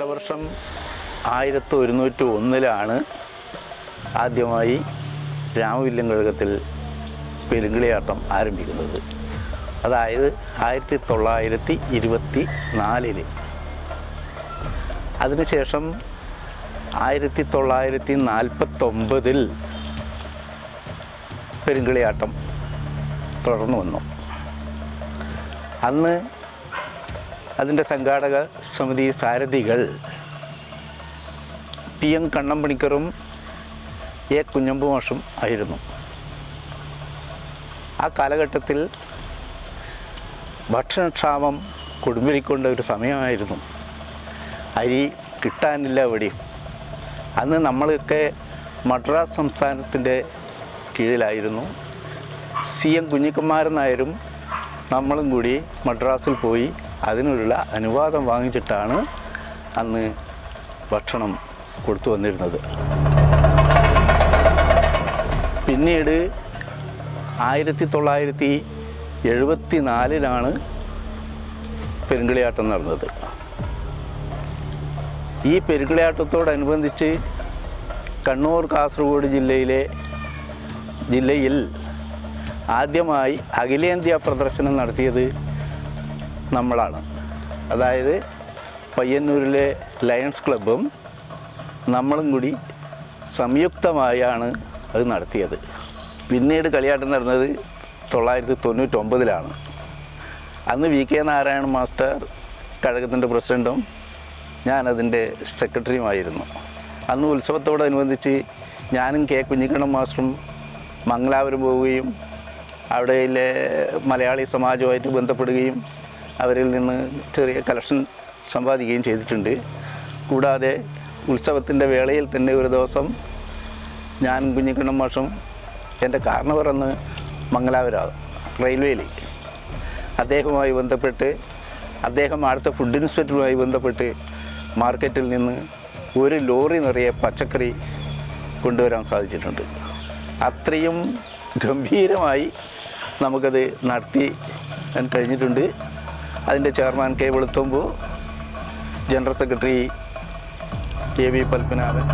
വർഷം ആയിരത്തി ഒരുന്നൂറ്റി ഒന്നിലാണ് ആദ്യമായി രാമവില്യം കഴകത്തിൽ പെരുങ്കിളിയാട്ടം ആരംഭിക്കുന്നത്. അതായത് ആയിരത്തി തൊള്ളായിരത്തി ഇരുപത്തി നാലിൽ അതിനുശേഷം ആയിരത്തി തൊള്ളായിരത്തി നാൽപ്പത്തൊമ്പതിൽ പെരുങ്കിളിയാട്ടം തുടർന്നു വന്നു. അന്ന് അതിന്റെ സംഘാടക സമിതി സാരഥികൾ പി എം കണ്ണമ്പണിക്കറും എ കുഞ്ഞമ്പു മാഷും ആയിരുന്നു. ആ കാലഘട്ടത്തിൽ ഭക്ഷണക്ഷാമം കൊടുമ്പിരിക്കൊണ്ട ഒരു സമയമായിരുന്നു. അരി കിട്ടാനില്ല എവിടെയും. അന്ന് നമ്മളൊക്കെ മദ്രാസ് സംസ്ഥാനത്തിന്റെ കീഴിലായിരുന്നു. സി എം കുഞ്ഞിക്കുമാരൻ നായരും നമ്മളും കൂടി മദ്രാസിൽ പോയി അതിനുള്ള അനുവാദം വാങ്ങിച്ചിട്ടാണ് അന്ന് ഭക്ഷണം കൊടുത്തു വന്നിരുന്നത്. പിന്നീട് ആയിരത്തി തൊള്ളായിരത്തി എഴുപത്തി നാലിലാണ് പെരുങ്കളിയാട്ടം നടന്നത്. ഈ പെരുങ്കളിയാട്ടത്തോടനുബന്ധിച്ച് കണ്ണൂർ കാസർഗോഡ് ജില്ലയിലെ ജില്ലയിൽ ആദ്യമായി അഖിലേന്ത്യാ പ്രദർശനം നടത്തിയത് നമ്മളാണ്. അതായത് പയ്യന്നൂരിലെ ലയൺസ് ക്ലബ്ബും നമ്മളും കൂടി സംയുക്തമായാണ് അത് നടത്തിയത്. പിന്നീട് കളിയാട്ടം നടന്നത് തൊള്ളായിരത്തി തൊണ്ണൂറ്റൊമ്പതിലാണ് അന്ന് വി കെ നാരായണ മാസ്റ്റർ കഴകത്തിന്റെ പ്രസിഡന്റും ഞാനതിന്റെ സെക്രട്ടറിയുമായിരുന്നു. അന്ന് ഉത്സവത്തോടനുബന്ധിച്ച് ഞാനും കെ കുഞ്ഞിക്കണ്ണൻ മാസ്റ്ററും മംഗലാപുരം പോവുകയും അവിടെയിലെ മലയാളി സമാജവുമായിട്ട് ബന്ധപ്പെടുകയും അവരിൽ നിന്ന് ചെറിയ കളക്ഷൻ സമ്പാദിക്കുകയും ചെയ്തിട്ടുണ്ട്. കൂടാതെ ഉത്സവത്തിന്റെ വേളയിൽ തന്നെ ഒരു ദിവസം ഞാൻ കുഞ്ഞിക്കണ്ണം മാഷം എന്റെ കാരണവർ അന്ന് മംഗലാപുരം റെയിൽവേയിൽ അദ്ദേഹവുമായി ബന്ധപ്പെട്ട് അദ്ദേഹം അടുത്ത ഫുഡ് ഇൻസ്പെക്ടറുമായി ബന്ധപ്പെട്ട് മാർക്കറ്റിൽ നിന്ന് ഒരു ലോറി നിറയെ പച്ചക്കറി കൊണ്ടുവരാൻ സാധിച്ചിട്ടുണ്ട്. അത്രയും ഗംഭീരമായി നമുക്കത് നടത്തി കഴിഞ്ഞിട്ടുണ്ട്. അതിന്റെ chairman K Veluthambu general secretary K V Padmanabhan.